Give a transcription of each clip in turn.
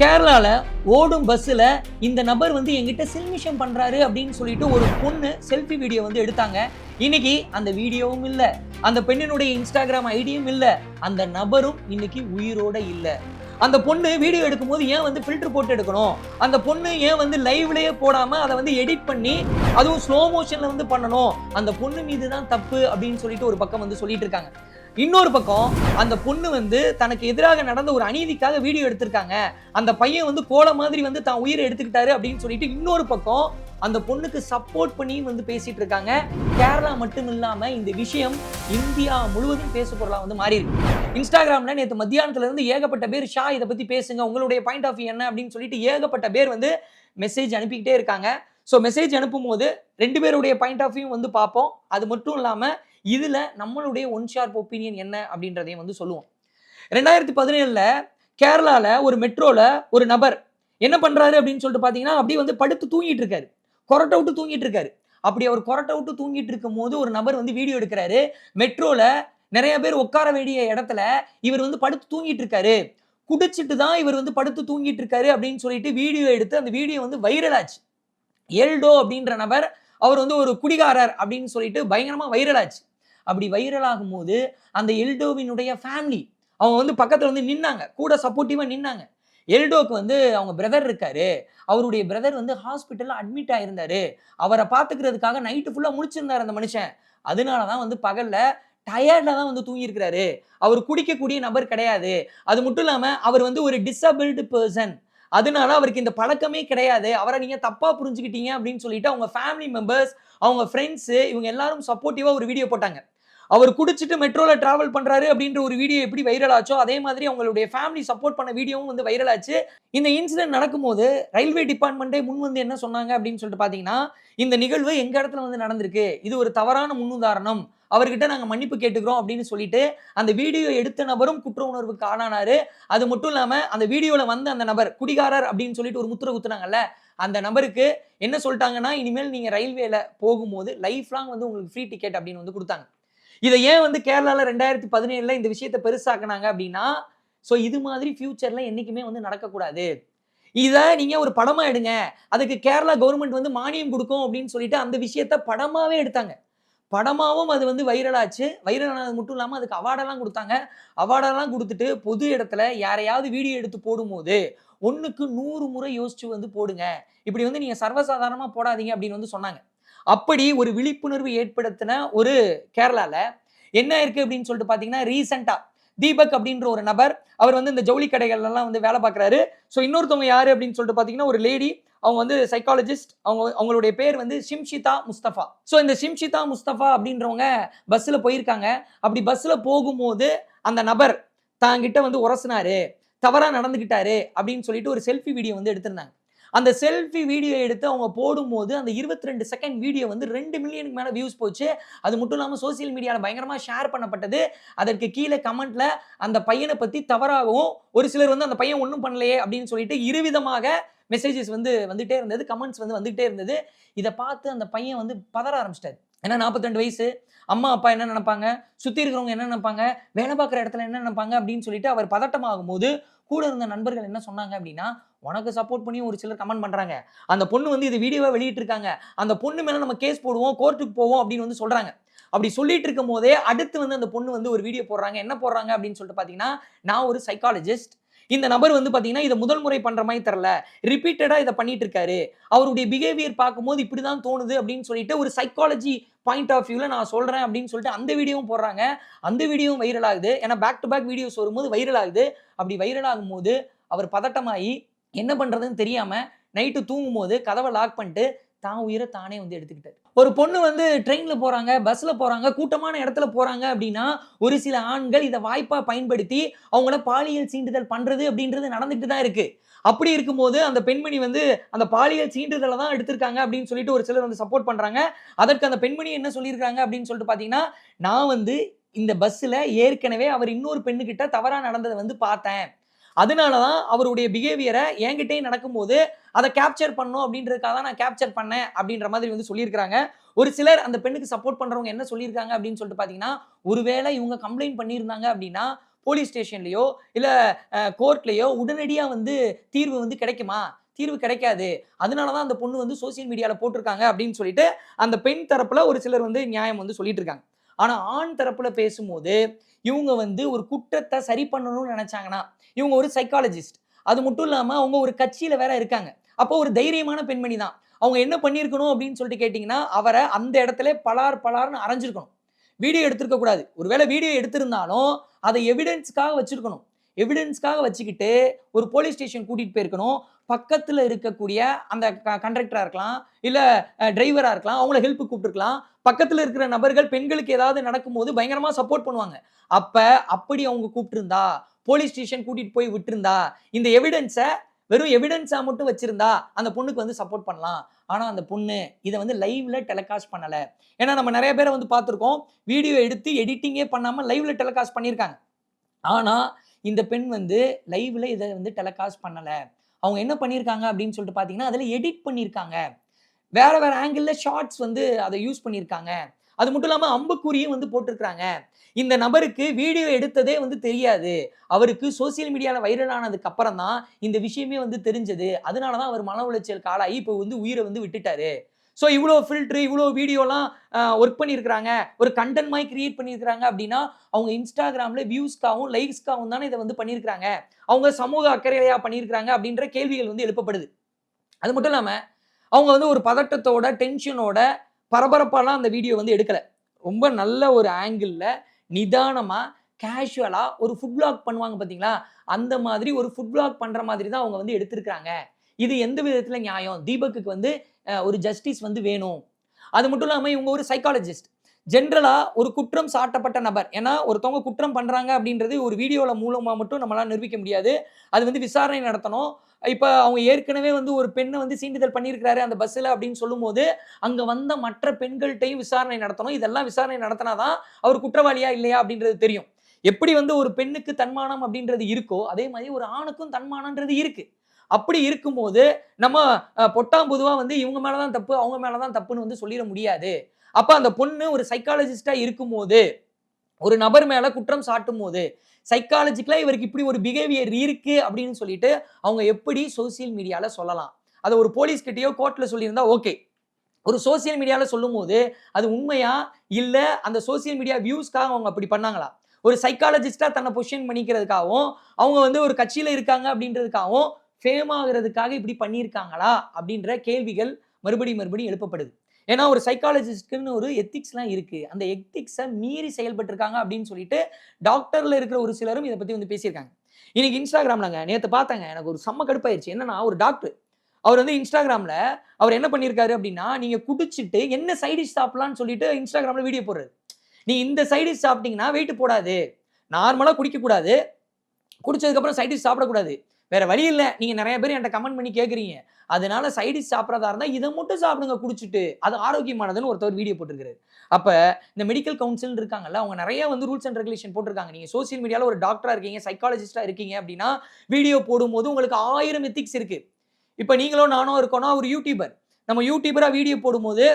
கேரளாவில் ஓடும் பஸ்ஸில் இந்த நபர் வந்து எங்கிட்ட சில்மிஷம் பண்ணுறாரு அப்படின்னு சொல்லிட்டு ஒரு பொண்ணு செல்ஃபி வீடியோ வந்து எடுத்தாங்க. இன்னைக்கு அந்த வீடியோவும் இல்லை. அந்த பெண்ணினுடைய இன்ஸ்டாகிராம் ஐடியும் இல்லை. அந்த நபரும் இன்னைக்கு உயிரோட இல்லை. அந்த பொண்ணு வீடியோ எடுக்கும்போது ஏன் வந்து ஃபில்டர் போட்டு எடுக்கணும்? அந்த பொண்ணு ஏன் வந்து லைவ்லயே போடாம அதை வந்து எடிட் பண்ணி அதுவும் ஸ்லோ மோஷன்ல வந்து பண்ணணும்? அந்த பொண்ணு மீது தான் தப்பு அப்படின்னு சொல்லிட்டு ஒரு பக்கம் வந்து சொல்லிட்டு இருக்காங்க. இன்னொரு பக்கம் அந்த பொண்ணு வந்து தனக்கு எதிராக நடந்த ஒரு அநீதிக்காக வீடியோ எடுத்திருக்காங்க. அந்த பையன் வந்து கோல மாதிரி வந்து தான் உயிரை எடுத்துக்கிட்டாரு அப்படின்னு சொல்லிட்டு இன்னொரு பக்கம் அந்த பொண்ணுக்கு சப்போர்ட் பண்ணி வந்து பேசிட்டு இருக்காங்க. கேரளா மட்டும் இல்லாம இந்த விஷயம் இந்தியா முழுவதும் பேசு பொருளா வந்து மாறி இருக்கு இன்ஸ்டாகிராம்ல நேற்று மத்தியானத்துல இருந்து ஏகப்பட்ட பேர் ஷா இதை பத்தி பேசுங்க. உங்களுடைய பாயிண்ட் ஆஃப் என்ன? அப்படின்னு சொல்லிட்டு ஏகப்பட்ட பேர் வந்து மெசேஜ் அனுப்பிக்கிட்டே இருக்காங்க. ஸோ மெசேஜ் அனுப்பும் போது ரெண்டு பேருடைய பாயிண்ட் ஆஃப் வியூ வந்து பார்ப்போம். அது மட்டும் இல்லாமல் இதில் நம்மளுடைய ஒன் ஷார்ப் ஒப்பீனியன் என்ன அப்படின்றதையும் வந்து சொல்லுவோம். ரெண்டாயிரத்தி பதினேழில் கேரளாவில் ஒரு மெட்ரோல ஒரு நபர் என்ன பண்ணுறாரு அப்படின்னு சொல்லிட்டு பார்த்தீங்கன்னா அப்படியே வந்து படுத்து தூங்கிட்டு இருக்காரு. கொரட்டை விட்டு தூங்கிட்டு இருக்காரு. அப்படி அவர் கொரட்டை விட்டு தூங்கிட்டு இருக்கும் போது ஒரு நபர் வந்து வீடியோ எடுக்கிறாரு. மெட்ரோவில் நிறைய பேர் உட்கார வேண்டிய இடத்துல இவர் வந்து படுத்து தூங்கிட்டு இருக்காரு. குடிச்சிட்டு தான் இவர் வந்து படுத்து தூங்கிட்டு இருக்காரு அப்படின்னு சொல்லிட்டு வீடியோ எடுத்து அந்த வீடியோ வந்து வைரல் ஆச்சு. எல்டோ அப்படின்ற நபர் அவர் வந்து ஒரு குடிகாரர் அப்படின்னு சொல்லிட்டு பயங்கரமாக வைரல் ஆச்சு. அப்படி வைரல் ஆகும்போது அந்த எல்டோவினுடைய ஃபேமிலி அவங்க வந்து பக்கத்தில் வந்து நின்னாங்க. கூட சப்போர்ட்டிவாக நின்னாங்க. எல்டோக்கு வந்து அவங்க பிரதர் இருக்காரு. அவருடைய பிரதர் வந்து ஹாஸ்பிட்டலில் அட்மிட் ஆயிருந்தாரு. அவரை பார்த்துக்கிறதுக்காக நைட்டு ஃபுல்லாக முடிச்சிருந்தார் அந்த மனுஷன். அதனால தான் வந்து பகலில் டயர்டில் தான் வந்து தூங்கியிருக்கிறாரு. அவர் குடிக்கக்கூடிய நபர் கிடையாது. அது மட்டும் இல்லாமல் அவர் வந்து ஒரு டிசபிள்டு பர்சன் அதனால அவருக்கு இந்த பழக்கமே கிடையாது. அவரை நீங்கள் தப்பாக புரிஞ்சுக்கிட்டீங்க அப்படின்னு சொல்லிட்டு அவங்க ஃபேமிலி மெம்பர்ஸ் அவங்க ஃப்ரெண்ட்ஸு இவங்க எல்லாரும் சப்போர்ட்டிவாக ஒரு வீடியோ போட்டாங்க. அவர் குடிச்சிட்டு மெட்ரோல டிராவல் பண்றாரு அப்படின்ற ஒரு வீடியோ எப்படி வைரல் ஆச்சோ அதே மாதிரி அவங்களுடைய ஃபேமிலி சப்போர்ட் பண்ண வீடியோவும் வந்து வைரல் ஆச்சு. இந்த இன்சிடென்ட் நடக்கும்போது ரயில்வே டிபார்ட்மெண்ட்டே முன் வந்து என்ன சொன்னாங்க அப்படின்னு சொல்லிட்டு பாத்தீங்கன்னா இந்த நிகழ்வு எங்க இடத்துல வந்து நடந்திருக்கு? இது ஒரு தவறான முன்னுதாரணம். அவர்கிட்ட நாங்க மன்னிப்பு கேட்டுக்கிறோம் அப்படின்னு சொல்லிட்டு அந்த வீடியோ எடுத்த நபரும் குற்ற உணர்வுக்கு ஆளானாரு. அது மட்டும் இல்லாம அந்த வீடியோல வந்து அந்த நபர் குடிகாரர் அப்படின்னு சொல்லிட்டு ஒரு முத்திரை குத்துனாங்கல்ல அந்த நபருக்கு என்ன சொல்லிட்டாங்கன்னா இனிமேல் நீங்க ரயில்வேல போகும்போது லைஃப் லாங் வந்து உங்களுக்கு ஃப்ரீ டிக்கெட் அப்படின்னு வந்து கொடுத்தாங்க. இதை ஏன் வந்து கேரளாவில் ரெண்டாயிரத்தி பதினேழில் இந்த விஷயத்தை பெருசாக்குனாங்க அப்படின்னா ஸோ இது மாதிரி ஃபியூச்சரில் என்றைக்குமே வந்து நடக்கக்கூடாது. இதை நீங்கள் ஒரு படமாக எடுங்க. அதுக்கு கேரளா கவர்மெண்ட் வந்து மானியம் கொடுக்கும் அப்படின்னு சொல்லிட்டு அந்த விஷயத்த படமாகவே எடுத்தாங்க. படமாகவும் அது வந்து வைரலாச்சு வைரலானது மட்டும் இல்லாமல் அதுக்கு அவார்டெல்லாம் கொடுத்தாங்க. அவார்டெல்லாம் கொடுத்துட்டு பொது இடத்துல யாரையாவது வீடியோ எடுத்து போடும்போது ஒன்றுக்கு நூறு முறை யோசிச்சு வந்து போடுங்க. இப்படி வந்து நீங்கள் சர்வசாதாரணமாக போடாதீங்க அப்படின்னு வந்து சொன்னாங்க. அப்படி ஒரு விழிப்புணர்வு ஏற்படுத்தின ஒரு கேரளாவில் என்ன இருக்குது அப்படின்னு சொல்லிட்டு பார்த்தீங்கன்னா ரீசெண்டாக தீபக் அப்படின்ற ஒரு நபர் அவர் வந்து இந்த ஜவுளி கடைகள்லாம் வந்து வேலை பார்க்குறாரு ஸோ இன்னொருத்தவங்க யார் அப்படின்னு சொல்லிட்டு பார்த்தீங்கன்னா ஒரு லேடி அவங்க வந்து சைக்காலஜிஸ்ட் அவங்க அவங்களுடைய பேர் வந்து ஷிம்ஷிதா முஸ்தபா. ஸோ இந்த ஷிம்ஷிதா முஸ்தபா அப்படின்றவங்க பஸ்ஸில் போயிருக்காங்க. அப்படி பஸ்ஸில் போகும்போது அந்த நபர் தாங்கிட்ட வந்து உரசினாரு தவறாக நடந்துக்கிட்டாரு அப்படின்னு சொல்லிட்டு ஒரு செல்ஃபி வீடியோ வந்து எடுத்திருந்தாங்க. அந்த செல்ஃபி வீடியோ எடுத்து அவங்க போடும்போது அந்த இருபத்தி ரெண்டு செகண்ட் வீடியோ வந்து ரெண்டு மில்லியனுக்கு மேலே வியூஸ் போச்சு. அது மட்டும் இல்லாமல் சோசியல் மீடியாவில் பயங்கரமாக ஷேர் பண்ணப்பட்டது. அதற்கு கீழே கமெண்ட்ல அந்த பையனை பற்றி தவறாகவும் ஒரு சிலர் வந்து அந்த பையன் ஒன்றும் பண்ணலையே அப்படின்னு சொல்லிட்டு இருவிதமாக மெசேஜஸ் வந்து வந்துகிட்டே இருந்தது கமெண்ட்ஸ் வந்து வந்துகிட்டே இருந்தது. இதை பார்த்து அந்த பையன் வந்து பதற ஆரம்பிச்சிட்டாரு. ஏன்னா நாற்பத்தெண்டு வயசு அம்மா அப்பா என்ன நினைப்பாங்க? சுற்றி இருக்கிறவங்க என்ன நினைப்பாங்க? வேலை பார்க்குற இடத்துல என்ன நினைப்பாங்க அப்படின்னு சொல்லிட்டு அவர் பதட்டமாகும் போது கூட இருந்த நண்பர்கள் என்ன சொன்னாங்க அப்படின்னா உனக்கு சப்போர்ட் பண்ணி ஒரு சிலர் கமெண்ட் பண்ணுறாங்க அந்த பொண்ணு வந்து இது வீடியோவாக வெளியிட்டிருக்காங்க. அந்த பொண்ணு மேலே நம்ம கேஸ் போடுவோம் கோர்ட்டுக்கு போவோம் அப்படின்னு வந்து சொல்கிறாங்க அப்படி சொல்லிட்டு இருக்கும் போதே அடுத்து வந்து அந்த பொண்ணு வந்து ஒரு வீடியோ போடுறாங்க. என்ன போடுறாங்க அப்படின்னு சொல்லிட்டு பார்த்தீங்கன்னா நான் ஒரு சைக்காலஜிஸ்ட் இந்த நபர் வந்து பார்த்தீங்கன்னா இதை முதல் முறை பண்ணுற மாதிரி தெரில ரிப்பீட்டடாக இதை பண்ணிட்டு இருக்காரு அவருடைய பிஹேவியர் பார்க்கும்போது இப்படிதான் தோணுது அப்படின்னு சொல்லிட்டு ஒரு சைக்காலஜி பாயிண்ட் ஆஃப் வியூவில் நான் சொல்கிறேன் அப்படின்னு சொல்லிட்டு அந்த வீடியோவும் போடுறாங்க. அந்த வீடியோவும் வைரல் ஆகுது. ஏன்னா பேக் டு பேக் வீடியோஸ் வரும்போது வைரல் ஆகுது. அப்படி வைரல் ஆகும்போது அவர் பதட்டமாகி என்ன பண்ணுறதுன்னு தெரியாமல் நைட்டு தூங்கும் போது கதவை லாக் பண்ணிட்டு தான் உயிரை தானே வந்து எடுத்துக்கிட்டாரு. ஒரு பொண்ணு வந்து ட்ரெயின்ல போறாங்க பஸ்ல போறாங்க கூட்டமான இடத்துல போறாங்க அப்படின்னா ஒரு சில ஆண்கள் இதை வாய்ப்பா பயன்படுத்தி அவங்கள பாலியல் சீண்டுதல் பண்றது அப்படின்றது நடந்துட்டு தான் இருக்கு. அப்படி இருக்கும்போது அந்த பெண்மணி வந்து அந்த பாலியல் சீண்டுதலை தான் எடுத்திருக்காங்க அப்படின்னு சொல்லிட்டு ஒரு சிலர் வந்து சப்போர்ட் பண்றாங்க. அதற்கு அந்த பெண்மணி என்ன சொல்லியிருக்காங்க அப்படின்னு சொல்லிட்டு பாத்தீங்கன்னா நான் வந்து இந்த பஸ்ஸில் ஏற்கனவே அவர் இன்னொரு பெண்ணுக்கிட்ட தவறாக நடந்ததை வந்து பார்த்தேன். அதனால தான் அவருடைய பிஹேவியரை என்கிட்டே நடக்கும்போது அதை கேப்சர் பண்ணும் அப்படின்றதுக்காக தான் நான் கேப்சர் பண்ணேன் அப்படின்ற மாதிரி வந்து சொல்லியிருக்காங்க ஒரு சிலர் அந்த பெண்ணுக்கு சப்போர்ட் பண்றவங்க என்ன சொல்லியிருக்காங்க அப்படின்னு சொல்லிட்டு பார்த்தீங்கன்னா ஒருவேளை இவங்க கம்ப்ளைண்ட் பண்ணியிருந்தாங்க அப்படின்னா போலீஸ் ஸ்டேஷன்லயோ இல்லை கோர்ட்லயோ உடனடியாக வந்து தீர்வு வந்து கிடைக்குமா? தீர்வு கிடைக்காது. அதனால தான் அந்த பொண்ணு வந்து சோசியல் மீடியாவில் போட்டிருக்காங்க அப்படின்னு சொல்லிட்டு அந்த பெண் தரப்புல ஒரு சிலர் வந்து நியாயம் வந்து சொல்லிட்டு இருக்காங்க. ஆனால் ஆண் தரப்புல பேசும்போது இவங்க வந்து ஒரு குற்றத்தை சரி பண்ணணும்னு நினைச்சாங்கன்னா இவங்க ஒரு சைக்காலஜிஸ்ட் அது மட்டும் இல்லாமல் அவங்க ஒரு கட்சியில் வேற இருக்காங்க. அப்போ ஒரு தைரியமான பெண்மணி தான். அவங்க என்ன பண்ணியிருக்கணும் அப்படின்னு சொல்லிட்டு கேட்டிங்கன்னா அவரை அந்த இடத்துல பலார் பலார்னு அரைஞ்சிருக்கணும். வீடியோ எடுத்திருக்க கூடாது. ஒருவேளை வீடியோ எடுத்திருந்தாலும் அதை எவிடன்ஸ்க்காக வச்சிருக்கணும். எவிடன்ஸ்க்காக வச்சுக்கிட்டு ஒரு போலீஸ் ஸ்டேஷன் கூட்டிகிட்டு போயிருக்கணும். பக்கத்தில் இருக்கக்கூடிய அந்த கண்டக்டராக இருக்கலாம் இல்லை டிரைவராக இருக்கலாம் அவங்கள ஹெல்ப் கூப்பிட்டுருக்கலாம். பக்கத்தில் இருக்கிற நபர்கள் பெண்களுக்கு ஏதாவது நடக்கும்போது பயங்கரமாக சப்போர்ட் பண்ணுவாங்க. அப்போ அப்படி அவங்க கூப்பிட்டுருந்தா போலீஸ் ஸ்டேஷன் கூட்டிகிட்டு போய் விட்டுருந்தா இந்த எவிடன்ஸை வெறும் எவிடன்ஸாக மட்டும் வச்சுருந்தா அந்த பொண்ணுக்கு வந்து சப்போர்ட் பண்ணலாம். ஆனால் அந்த பொண்ணு இதை வந்து லைவ்ல டெலிகாஸ்ட் பண்ணலை. ஏன்னா நம்ம நிறைய பேரை வந்து பார்த்துருக்கோம். வீடியோ எடுத்து எடிட்டிங்கே பண்ணாமல் லைவ்ல டெலிகாஸ்ட் பண்ணியிருக்காங்க. ஆனால் இந்த பெண் வந்து லைவ்ல இதை வந்து டெலிகாஸ்ட் பண்ணலை. அவங்க என்ன பண்ணியிருக்காங்க அப்படின்னு சொல்லிட்டு பார்த்தீங்கன்னா அதில் எடிட் பண்ணியிருக்காங்க. வேற வேற ஆங்கிளில் ஷார்ட்ஸ் வந்து அதை யூஸ் பண்ணியிருக்காங்க. அது மட்டும் இல்லாமல் அம்புக்குறியும் வந்து போட்டிருக்கிறாங்க. இந்த நபருக்கு வீடியோ எடுத்ததே வந்து தெரியாது. அவருக்கு சோசியல் மீடியாவில் வைரல் ஆனதுக்கு அப்புறம் தான் இந்த விஷயமே வந்து தெரிஞ்சது. அதனால தான் அவர் மன உளைச்சல் காலாகி இப்போ வந்து உயிரை வந்து விட்டுட்டாரு. ஸோ இவ்வளோ ஃபில்ட்ரு இவ்வளோ வீடியோலாம் ஒர்க் பண்ணியிருக்கிறாங்க ஒரு கண்டென்ட் மாதிரி கிரியேட் பண்ணியிருக்கிறாங்க அப்படின்னா அவங்க இன்ஸ்டாகிராமில் வியூஸ்க்காகவும் லைக்ஸ்க்காகவும் தானே இதை வந்து பண்ணியிருக்கிறாங்க அவங்க சமூக அக்கறையாக பண்ணியிருக்கிறாங்க அப்படின்ற கேள்விகள் வந்து எழுப்பப்படுது. அது மட்டும் இல்லாமல் அவங்க வந்து ஒரு பதட்டத்தோட டென்ஷனோட பரபரப்பாலாம் அந்த வீடியோ வந்து எடுக்கலை. ரொம்ப நல்ல ஒரு ஆங்கிளில் நிதானமாக கேஷுவலாக ஒரு ஃபுட் பிளாக் பண்ணுவாங்க பார்த்தீங்களா அந்த மாதிரி ஒரு ஃபுட் பிளாக் பண்ணுற மாதிரி தான் அவங்க வந்து எடுத்திருக்கிறாங்க. இது எந்த விதத்தில் நியாயம்? தீபக்குக்கு வந்து ஒரு ஜஸ்டிஸ் வந்து வேணும். அது மட்டும் இல்லாமல் இவங்க ஒரு சைக்காலஜிஸ்ட் ஜென்ரலாக ஒரு குற்றம் சாட்டப்பட்ட நபர். ஏன்னா ஒருத்தவங்க குற்றம் பண்ணுறாங்க அப்படின்றது ஒரு வீடியோவில் மூலமாக மட்டும் நம்மளால் நிரூபிக்க முடியாது. அது வந்து விசாரணை நடத்தணும். இப்போ அவங்க ஏற்கனவே வந்து ஒரு பெண்ணை வந்து சீண்டுதல் பண்ணியிருக்கிறாரு அந்த பஸ்ஸில் அப்படின்னு சொல்லும்போது அங்கே வந்த மற்ற பெண்கள்கிட்டையும் விசாரணை நடத்தணும். இதெல்லாம் விசாரணை நடத்தினாதான் அவர் குற்றவாளியா இல்லையா அப்படின்றது தெரியும். எப்படி வந்து ஒரு பெண்ணுக்கு தன்மானம் அப்படின்றது இருக்கோ அதே மாதிரி ஒரு ஆணுக்கும் தன்மானன்றது இருக்கு. அப்படி இருக்கும்போது நம்ம பொட்டாம் பொதுவா வந்து இவங்க மேலதான் தப்பு அவங்க மேலதான் தப்புன்னு வந்து சொல்லிட முடியாது. அப்ப அந்த பொண்ணு ஒரு சைக்காலஜிஸ்டா இருக்கும்போது ஒரு நபர் மேல குற்றம் சாட்டும் போது சைக்காலஜிக்கலாக இவருக்கு இப்படி ஒரு பிஹேவியர் இருக்கு அப்படின்னு சொல்லிட்டு அவங்க எப்படி சோசியல் மீடியாவில் சொல்லலாம். அதை ஒரு போலீஸ் கிட்டேயோ கோர்ட்டில் சொல்லியிருந்தா ஓகே ஒரு சோசியல் மீடியாவில் சொல்லும்போது அது உண்மையா இல்லை அந்த சோசியல் மீடியா வியூஸ்க்காக அவங்க அப்படி பண்ணாங்களா? ஒரு சைக்காலஜிஸ்டாக தன்னை பொசிஷன் பண்ணிக்கிறதுக்காகவும் அவங்க வந்து ஒரு கட்சியில் இருக்காங்க அப்படின்றதுக்காகவும் ஃபேம் ஆகிறதுக்காக இப்படி பண்ணியிருக்காங்களா அப்படின்ற கேள்விகள் மறுபடியும் மறுபடியும் எழுப்பப்படுது. ஏன்னா ஒரு சைக்காலஜிஸ்ட்க்குன்னு ஒரு எத்திக்ஸ்லாம் இருக்கு. அந்த எத்திக்ஸை மீறி செயல்பட்டிருக்காங்க அப்படின்னு சொல்லிட்டு டாக்டர்ல இருக்கிற ஒரு சிலரும் இதை பத்தி வந்து பேசியிருக்காங்க. இன்னைக்கு இன்ஸ்டாகிராம்லங்க நேற்று பார்த்தாங்க எனக்கு ஒரு செம்ம கடுப்பாயிருச்சு. என்னன்னா ஒரு டாக்டர் அவர் வந்து இன்ஸ்டாகிராமில் அவர் என்ன பண்ணியிருக்காரு அப்படின்னா நீங்கள் குடிச்சிட்டு என்ன சைடிஷ் சாப்பிட்லான்னு சொல்லிட்டு இன்ஸ்டாகிராமில் வீடியோ போடுறாரு. நீ இந்த சைடிஷ் சாப்பிட்டீங்கன்னா வெயிட் போடாது. நார்மலாக குடிக்கக்கூடாது. குடிச்சதுக்கப்புறம் சைடிஷ் சாப்பிடக்கூடாது. வேற வழி இல்லை. நீங்க நிறைய பேர் என்கிட்ட கமெண்ட் பண்ணி கேட்குறீங்க அதனால சைடிஷ் சாப்பிட்றதா இருந்தால் இதை மட்டும் சாப்பிடுங்க குடிச்சிட்டு. அது ஆரோக்கியமானதுன்னு ஒருத்தர் வீடியோ போட்டிருக்காரு அப்போ இந்த மெடிக்கல் கவுன்சில் இருக்காங்கல்ல அவங்க நிறைய வந்து ரூல்ஸ் அண்ட் ரெகுலேஷன் போட்டிருக்காங்க. நீங்கள் சோசியல் மீடியாவில் ஒரு டாக்டராக இருக்கீங்க சைக்காலஜிஸ்டாக இருக்கீங்க அப்படின்னா வீடியோ போடும்போது உங்களுக்கு ஆயிரம் எத்திக்ஸ் இருக்கு. இப்போ நீங்களும் நானும் இருக்கோம்னா ஒரு யூடியூபர் நம்ம யூடியூபராக வீடியோ போடும்போது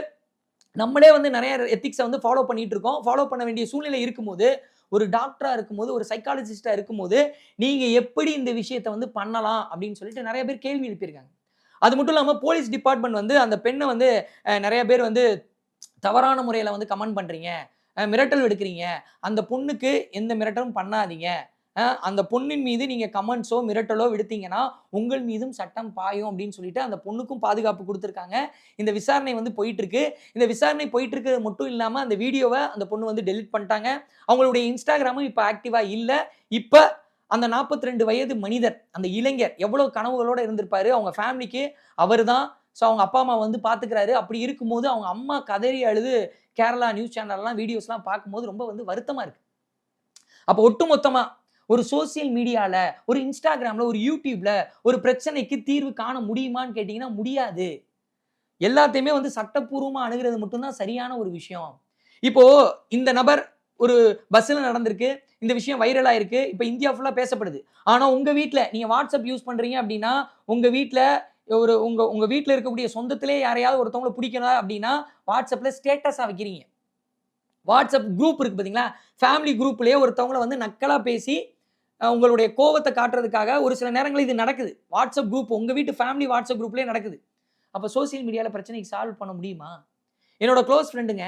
நம்மளே வந்து நிறைய எத்திக்ஸை வந்து ஃபாலோ பண்ணிட்டு இருக்கோம். ஃபாலோ பண்ண வேண்டிய சூழ்நிலை இருக்கும்போது ஒரு டாக்டரா இருக்கும்போது ஒரு சைக்காலஜிஸ்டா இருக்கும்போது நீங்க எப்படி இந்த விஷயத்தை வந்து பண்ணலாம் அப்படின்னு சொல்லிட்டு நிறைய பேர் கேள்வி எழுப்பியிருக்காங்க. அது மட்டும் இல்லாமல் போலீஸ் டிபார்ட்மெண்ட் வந்து அந்த பெண்ணை வந்து நிறைய பேர் வந்து தவறான முறையில் வந்து கமெண்ட் பண்ணுறீங்க மிரட்டல் எடுக்கிறீங்க அந்த பொண்ணுக்கு எந்த மிரட்டலும் பண்ணாதீங்க. அந்த பொண்ணின் மீது நீங்கள் கமெண்ட்ஸோ மிரட்டலோ விடுத்தீங்கன்னா உங்கள் மீதும் சட்டம் பாயும் அப்படின்னு சொல்லிட்டு அந்த பொண்ணுக்கும் பாதுகாப்பு கொடுத்துருக்காங்க. இந்த விசாரணை வந்து போயிட்டு இருக்கு இந்த விசாரணை போயிட்டு மட்டும் இல்லாமல் அந்த வீடியோவை அந்த பொண்ணு வந்து டெலிட் பண்ணிட்டாங்க. அவங்களுடைய இன்ஸ்டாகிராமும் இப்போ ஆக்டிவாக இல்லை. இப்போ அந்த 42 ரெண்டு வயது மனிதர் அந்த இளைஞர் எவ்வளவு கனவுகளோட இருந்திருப்பாரு? அவங்க ஃபேமிலிக்கு அவர் தான். ஸோ அவங்க அப்பா அம்மா வந்து பார்த்துக்கிறாரு அப்படி இருக்கும்போது அவங்க அம்மா கதறி அழுது கேரளா நியூஸ் சேனல்லாம் வீடியோஸ்லாம் பார்க்கும்போது ரொம்ப வந்து வருத்தமா இருக்கு. அப்போ ஒட்டுமொத்தமாக ஒரு சோசியல் மீடியாவில் ஒரு இன்ஸ்டாகிராமில் ஒரு யூடியூப்ல ஒரு பிரச்சனைக்கு தீர்வு காண முடியுமான்னு கேட்டிங்கன்னா முடியாது. எல்லாத்தையுமே வந்து சட்டப்பூர்வமாக அணுகிறது மட்டும்தான் சரியான ஒரு விஷயம். இப்போ இந்த நபர் ஒரு பஸ்ஸில் நடந்திருக்கு இந்த விஷயம் வைரலாக இருக்கு இப்போ இந்தியா ஃபுல்லாக பேசப்படுது. ஆனால் உங்கள் வீட்டில் நீங்கள் வாட்ஸ்அப் யூஸ் பண்ணுறீங்க அப்படின்னா உங்கள் வீட்டில் ஒரு உங்கள் உங்கள் வீட்டில் இருக்கக்கூடிய சொந்தத்திலே யாரையாவது ஒருத்தவங்களை பிடிக்கணும் அப்படின்னா வாட்ஸ்அப்பில் ஸ்டேட்டஸாக வைக்கிறீங்க. வாட்ஸ்அப் குரூப் இருக்கு பார்த்தீங்களா ஃபேமிலி குரூப்லேயே ஒருத்தவங்கள வந்து நக்கலாக பேசி உங்களுடைய கோவத்தை காட்டுறதுக்காக ஒரு சில நேரங்களில் இது நடக்குது. வாட்ஸ்அப் குரூப் உங்கள் வீட்டு ஃபேமிலி வாட்ஸ்அப் குரூப்லேயே நடக்குது. அப்போ சோஷியல் மீடியாவில் பிரச்சனைக்கு சால்வ் பண்ண முடியுமா? என்னோட க்ளோஸ் ஃப்ரெண்டுங்க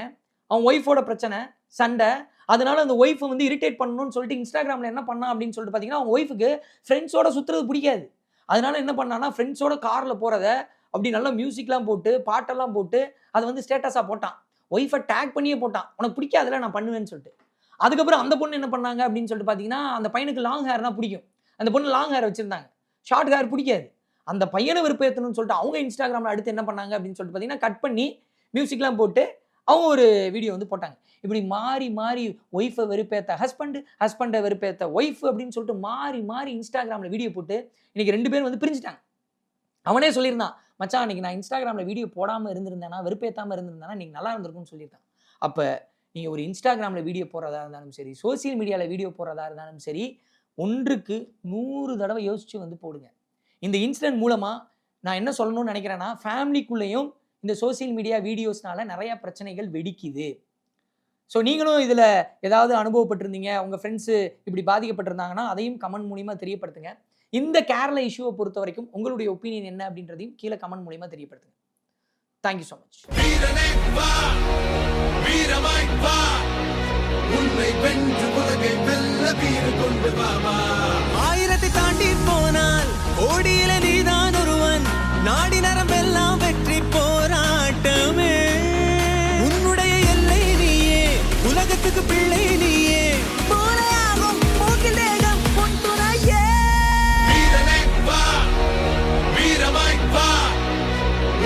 அவன் ஒய்ஃபோட பிரச்சனை சண்டை அதனால அந்த ஒய்ஃபை வந்து இரிட்டேட் பண்ணணும்னு சொல்லிட்டு இன்ஸ்டாகிராமில் என்ன பண்ணான் அப்படின்னு சொல்லிட்டு பார்த்தீங்கன்னா அவங்க ஒய்ஃபுக்கு ஃப்ரெண்ட்ஸோட சுற்றுறது பிடிக்காது. அதனால என்ன பண்ணான்னா ஃப்ரெண்ட்ஸோட காரில் போகிறத அப்படி நல்லா மியூசிக்லாம் போட்டு பாட்டெல்லாம் போட்டு அதை வந்து ஸ்டேட்டஸாக போட்டான். ஒய்ஃபை டேக் பண்ணியே போட்டான். உனக்கு பிடிக்காதுல நான் பண்ணுவேன்னு சொல்லிட்டு. அதுக்கப்புறம் அந்த பொண்ணு என்ன பண்ணாங்க அப்படின்னு சொல்லிட்டு பார்த்தீங்கன்னா அந்த பையனுக்கு லாங் ஹேர்னா பிடிக்கும். அந்த பொண்ணு லாங் ஹேர் வச்சிருந்தாங்க. ஷார்ட் ஹேர் பிடிக்காது. அந்த பையனை விருப்பேற்றணும்னு சொல்லிட்டு அவங்க இன்ஸ்டாகிராமில் அடுத்து என்ன பண்ணாங்க அப்படின்னு சொல்லிட்டு பார்த்தீங்கன்னா கட் பண்ணி மியூசிக்லாம் போட்டு அவங்க ஒரு வீடியோ வந்து போட்டாங்க. இப்படி மாறி மாறி ஒய்ஃபை வெறுப்பேற்ற ஹஸ்பண்டு ஹஸ்பண்டை வெறுப்பேற்ற ஒய்ஃப் அப்படின்னு சொல்லிட்டு மாறி மாறி இன்ஸ்டாகிராமில் வீடியோ போட்டு இன்னைக்கு ரெண்டு பேரும் வந்து பிரிஞ்சுட்டாங்க. அவனே சொல்லியிருந்தான் மச்சான் அன்றைக்கி நான் இன்ஸ்டாகிராமில் வீடியோ போடாமல் இருந்திருந்தேன்னா வெறுப்பேற்றாமல் இருந்திருந்தேன்னா இன்றைக்கி நல்லா இருந்திருக்கும்னு சொல்லியிருந்தான். அப்போ நீங்கள் ஒரு இன்ஸ்டாகிராமில் வீடியோ போடுறதா இருந்தாலும் சரி சோஷியல் மீடியாவில் வீடியோ போடுறதா இருந்தாலும் சரி ஒன்றுக்கு நூறு தடவை யோசித்து வந்து போடுங்க. இந்த இன்சிடென்ட் மூலமாக நான் என்ன சொல்லணும்னு நினைக்கிறேன்னா ஃபேமிலிக்குள்ளேயும் இந்த சோஷியல் மீடியா வீடியோஸ்னால நிறையா பிரச்சனைகள் வெடிக்குது. ஸோ நீங்களும் இதில் ஏதாவது அனுபவப்பட்டிருந்தீங்க உங்கள் ஃப்ரெண்ட்ஸு இப்படி பாதிக்கப்பட்டிருந்தாங்கன்னா அதையும் கமெண்ட் மூலிமா தெரியப்படுத்துங்க. இந்த கேரள இஷ்யூவை பொறுத்த வரைக்கும் உங்களுடைய ஒப்பீனியன் என்ன அப்படின்றதையும் கீழே கமெண்ட் மூலிமா தெரியப்படுத்துங்க. தேங்க்யூ ஸோ மச் வீரமாய் வா உன்னை வென்று உலகை வெல்ல வீறு கொண்டு வா வா ஆயிரத்தை தாண்டி போனால் கோடியில நீதான் ஒருவன். நாடி நரம்பெல்லாம் வெற்றி போராட்டமே. உன்னுடைய எல்லை நீயே உலகத்துக்கு பிள்ளை நீயே.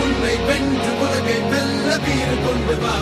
உன்னை வென்று உலகை வெல்ல வீறு கொண்டு வா.